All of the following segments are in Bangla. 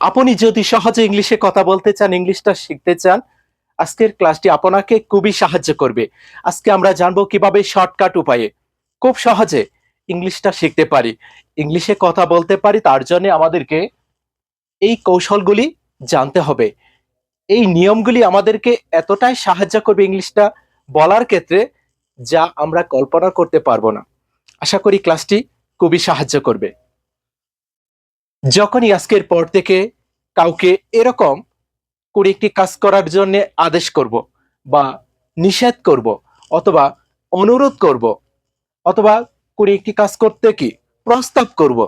আপনি যদি সহজে ইংলিশে কথা বলতে চান, ইংলিশটা শিখতে চান, আজকের ক্লাসটি আপনাকে খুবই সাহায্য করবে। আজকে আমরা জানব কীভাবে শর্টকাট উপায়ে। খুব সহজে ইংলিশটা শিখতে পারি। ইংলিশে কথা বলতে পারি, তার জন্য আমাদেরকে এই কৌশলগুলি জানতে হবে। এই নিয়মগুলি আমাদেরকে এতটাই সাহায্য করবে ইংলিশটা বলার ক্ষেত্রে, যা আমরা কল্পনা করতে পারব না। আশা করি ক্লাসটি খুবই সাহায্য করবে। যখনই আজকের পর থেকে কাউকে এরকম করে একটি কাজ করার জন্য আদেশ করব বা নিষেধ করব অথবা অনুরোধ করব অথবা করে একটি কাজ করতে কি প্রস্তাব করব,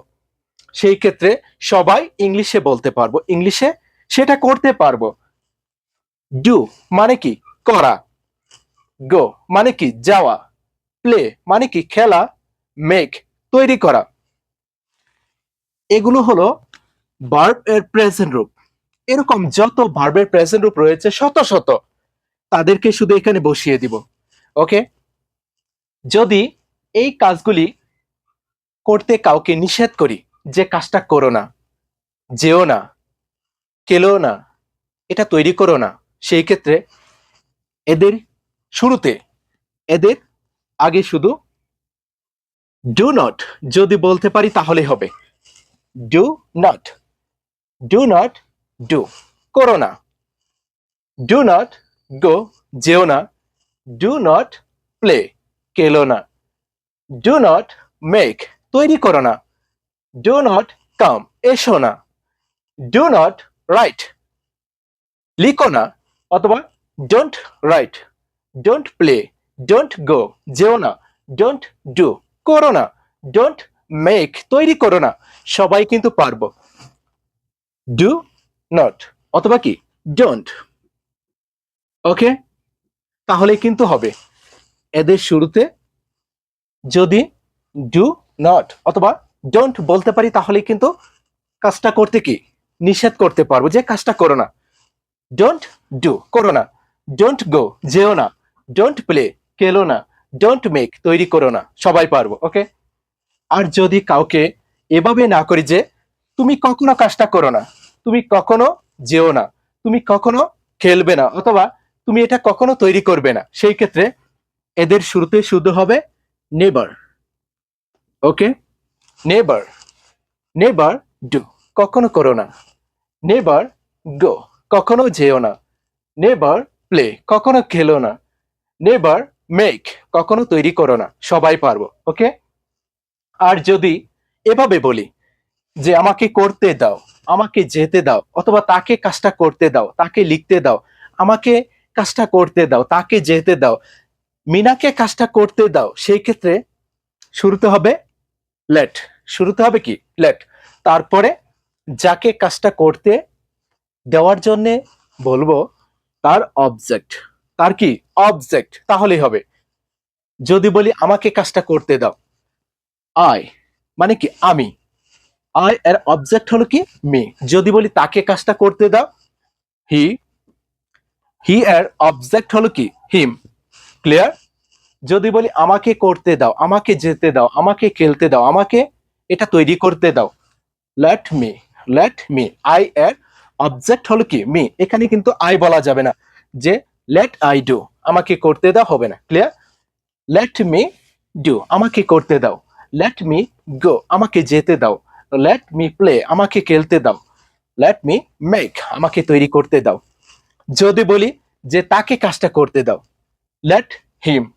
সেই ক্ষেত্রে সবাই ইংলিশে বলতে পারব। ইংলিশে সেটা করতে পারব। ডু মানে কি? করা। গো মানে কি? যাওয়া। প্লে মানে কি? খেলা। মেক তৈরি করা। এগুলো হলো ভার্ব এর প্রেজেন্ট রূপ। এরকম যত ভার্বের প্রেজেন্ট রূপ রয়েছে, শত শত, তাদেরকে শুধু এখানে বসিয়ে দিব। ওকে যদি এই কাজগুলি করতে কাউকে নিষেধ করি, যে কাজটা করো না, যেও না কেলো না, এটা তৈরি করো না, সেই ক্ষেত্রে এদের শুরুতে, এদের আগে শুধু ডু নট যদি বলতে পারি তাহলে হবে। Do not do not do করো না ডু নট গো যেও না ডু নট প্লে কেলো না ডু নট মেক তৈরি করো না ডু নট কাম এসো না ডু নট রাইট লিখো না অথবা don't write don't play don't go যেও না ডোন্ট ডু করো না ডোন্ট মেক তৈরি করো না, সবাই কিন্তু পারব। ডু নট অথবা কি ডোন্ট ওকে তাহলে কিন্তু হবে। এদের শুরুতে যদি ডু নট অথবা ডোন্ট বলতে পারি তাহলে কিন্তু কাজটা করতে কি, নিষেধ করতে পারব যে কাজটা করো না। ডোন্ট ডু করো না। ডোন্ট গো যেও না। ডোন্ট প্লে খেলো না। ডোন্ট মেক তৈরি করো না। সবাই পারব ওকে আর যদি কাউকে এভাবে না করি যে, তুমি কখনো কাজটা করো না, তুমি কখনো যেও না, তুমি কখনো খেলবে না, অথবা তুমি এটা কখনো তৈরি করবে না, সেই ক্ষেত্রে এদের শুরুতে শুদ্ধ হবে নেবার ওকে? নেবার নেবার ডু। কখনো করো না। নেবার গো। কখনো যেও না। নেবার প্লে। কখনো খেলো না। নেবার মেক। কখনো তৈরি করো না। সবাই পারব। ওকে? আর যদি এভাবে বলি যে আমাকে করতে দাও, আমাকে যেতে দাও, অথবা তাকে কাজটা করতে দাও, তাকে লিখতে দাও, আমাকে কাজটা করতে দাও, তাকে যেতে দাও, মিনাকে কাজটা করতে দাও, সেই ক্ষেত্রে শুরুতে হবে লেট শুরুতে হবে কি? লেট তারপরে যাকে কাজটা করতে দেওয়ার জন্য বলব তার অবজেক্ট তার কি? অবজেক্ট তাহলেই হবে। যদি বলি আমাকে কাজটা করতে দাও আই মানে কি আমি? আই এর অবজেক্ট হলো কি? মি যদি বলি তাকে কাজটা করতে দাও হি হি এর অবজেক্ট হলো কি? হিম ক্লিয়ার যদি বলি আমাকে করতে দাও, আমাকে যেতে দাও, আমাকে খেলতে দাও, আমাকে এটা তৈরি করতে দাও let me let me I এর অবজেক্ট হলো কি? মি এখানে কিন্তু আই বলা যাবে না, যে লেট আই ডু আমাকে করতে দাও হবে না ক্লিয়ার লেট মি ডু আমাকে করতে দাও। লেট মি গো আমাকে যেতে দাও। লেট মি প্লে আমাকে খেলতে দাও। লেট মি মেক আমাকে তৈরি করতে দাও। যদি বলি যে তাকে কাজটা করতে দাও। Let him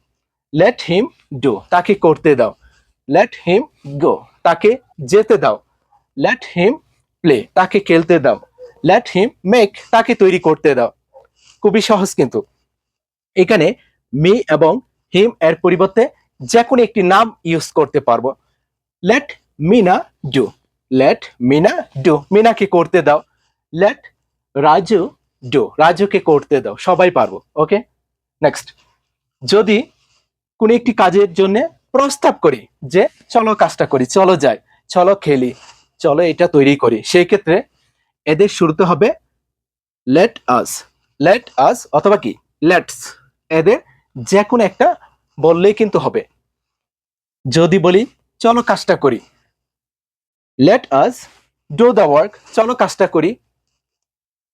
let him do তাকে করতে দাও। লেট হিম গো তাকে যেতে দাও। লেট হিম প্লে তাকে খেলতে দাও। লেট হিম মেক তাকে তৈরি করতে দাও। খুবই সহজ কিন্তু। এখানে মি এবং হিম এর পরিবর্তে যে কোনো একটি নাম ইউজ করতে পারব। Let Meena do let Meena do মিনাকে করতে দাও। লেট রাজু ডু রাজুকে করতে দাও। সবাই পারব। ওকে নেক্সট যদি কোনো একটি কাজের জন্য প্রস্তাব করি যে, চলো কাজটা করি, চলো যাই, চলো খেলি, চলো এটা তৈরি করি। সেই ক্ষেত্রে এদের শুরুতে হবে লেট আস লেট আস অথবা কি? লেটস এদের যে কোনো একটা বললেই কিন্তু হবে। যদি বলি, চলো কাজটা করি। Let us do the work চলো কাজটা করি।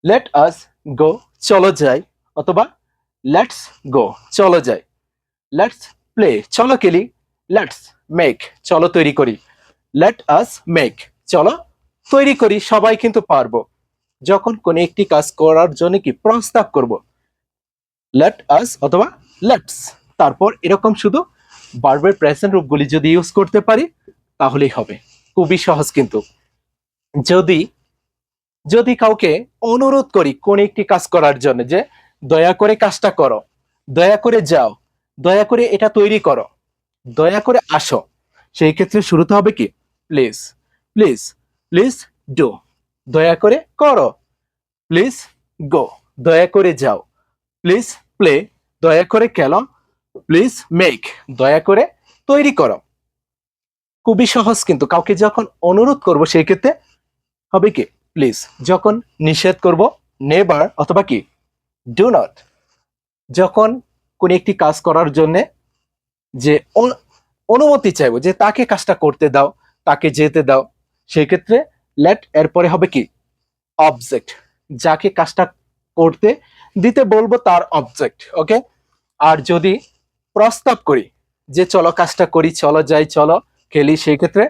লেট আস গো চলো যাই। অথবা লেটস গো চলো যাই। লেটস প্লে চলো খেলি। লেটস মেক চলো তৈরি করি। লেট আস মেক চলো তৈরি করি, সবাই কিন্তু পারব। যখন কোনো একটি কাজ করার জন্য কি প্রস্তাব করব? লেট আস অথবা লেটস তারপর এরকম শুধু বার্বের প্রেজেন্ট রূপগুলি যদি ইউজ করতে পারি, তাহলেই হবে। খুবই সহজ কিন্তু। যদি যদি কাউকে অনুরোধ করি কোন একটি কাজ করার জন্য যে, দয়া করে কাজটা করো, দয়া করে যাও, দয়া করে এটা তৈরি করো, দয়া করে আসো, সেই ক্ষেত্রে শুরুতে হবে কি? প্লিজ প্লিজ প্লিজ ডু দয়া করে করো প্লিজ গো দয়া করে যাও প্লিজ প্লে দয়া করে খেলো প্লিজ মেক দয়া করে তৈরি করো। খুবই সহজ কিন্তু। কাউকে যখন অনুরোধ করব সেই ক্ষেত্রে হবে কি? প্লিজ যখন নিষেধ করব নেবার অথবা কি? ডু নট যখন কোন একটি কাজ করার জন্য যে অনুমতি চাইব, যে তাকে কাজটা করতে দাও, তাকে যেতে দাও, সেই ক্ষেত্রে লেট এরপরে হবে কি? অবজেক্ট যাকে কাজটা করতে, দিতে বলব তার অবজেক্ট ওকে আর যদি প্রস্তাব করি যে চলো কাজটা করি, চলো যাই, চলো খেলি। সেই ক্ষেত্রে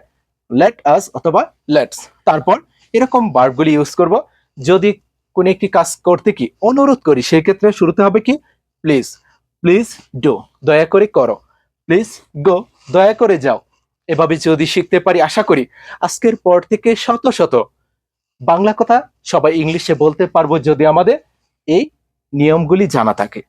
লেট আস অথবা লেটস তারপর এরকম বার্বগুলি ইউজ করব। যদি কোনো একটি কাজ করতে কি অনুরোধ করি, সেই ক্ষেত্রে শুরুতে হবে কি? প্লিজ প্লিজ ডো দয়া করে করো। প্লিজ গো দয়া করে যাও। এভাবে যদি শিখতে পারি, আশা করি আজকের পর থেকে শত শত বাংলা কথা সবাই ইংলিশে বলতে পারব যদি আমাদের এই নিয়মগুলি জানা থাকে।